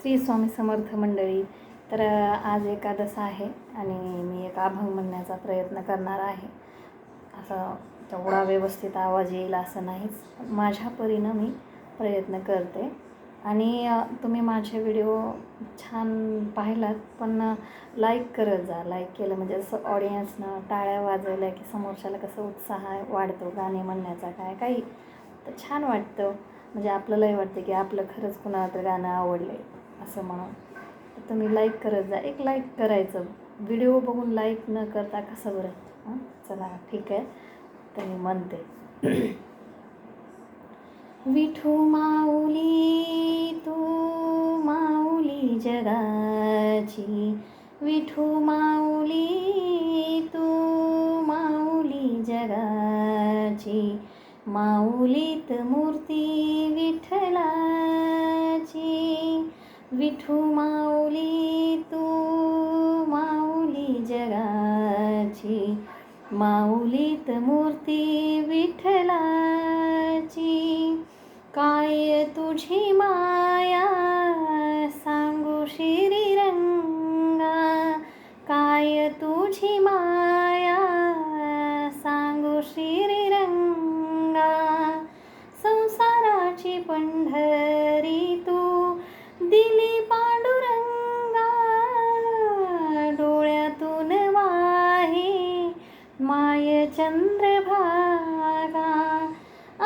श्री स्वामी समर्थ मंडळी तर आज एकादश आहे आणि मी एक अभंग म्हणण्याचा प्रयत्न करणार आहे. असं तेवढा व्यवस्थित आवाज येईल असं नाहीच. माझ्या परीनं मी प्रयत्न करते. आणि तुम्ही माझे व्हिडिओ छान पाहिलात पण लाईक करत जा. लाईक केलं म्हणजे असं ऑडियन्सनं टाळ्या वाजवल्या की समोरच्याला कसं उत्साह वाढतो गाणे म्हणण्याचा काय काही. तर छान वाटतं. म्हणजे आपल्यालाही वाटतं की आपलं खरंच कुणाला तर गाणं आवडलं आहे असं म्हणून तर तुम्ही लाईक करत जा. एक लाईक करायचं. व्हिडिओ बघून लाईक न करता कसं बरं? हां? चला ठीक आहे. तर मी म्हणते. विठू माऊली तू माऊली जगाची. विठू माऊली तू माऊली जगाची. माऊलीत मूर्ती विठ विठू माऊली तू माऊली जगाची. माऊलीत मूर्ती विठ्ठलाची. काय तुझी माया सांगू श्रीरंगा. काय तुझी माया माय चंद्रभागा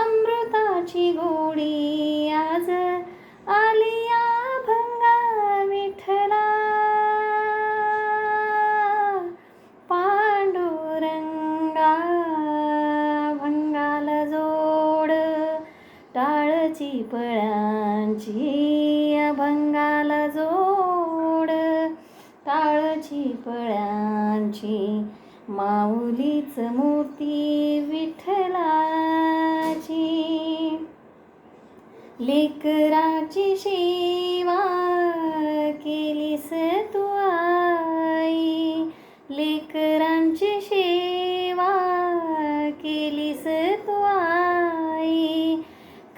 अमृताची गोडी आज आलिया भंगा विठला पांडुरंगा भंगाल जोड टाळची पळांची अभंगाला जोड टाळची पळांची माऊलीच मूर्ती विठ्ठलाची. लेकराची सेवा केलीस तू आई. लेकरांची सेवा केलीस तू आई.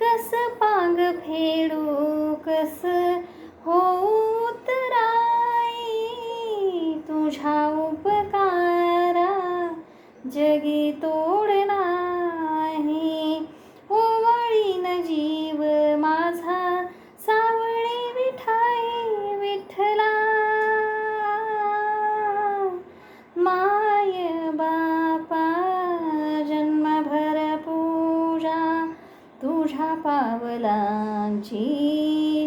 कस पांग फेडू कस तुझ्या पावलांची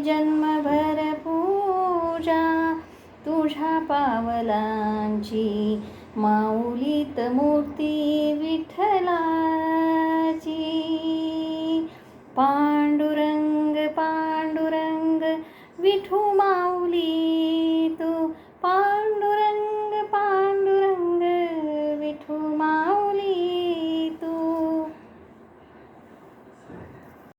जन्मभर पूजा तुझ्या पावलांची माऊलीत मूर्ती विठ्ठल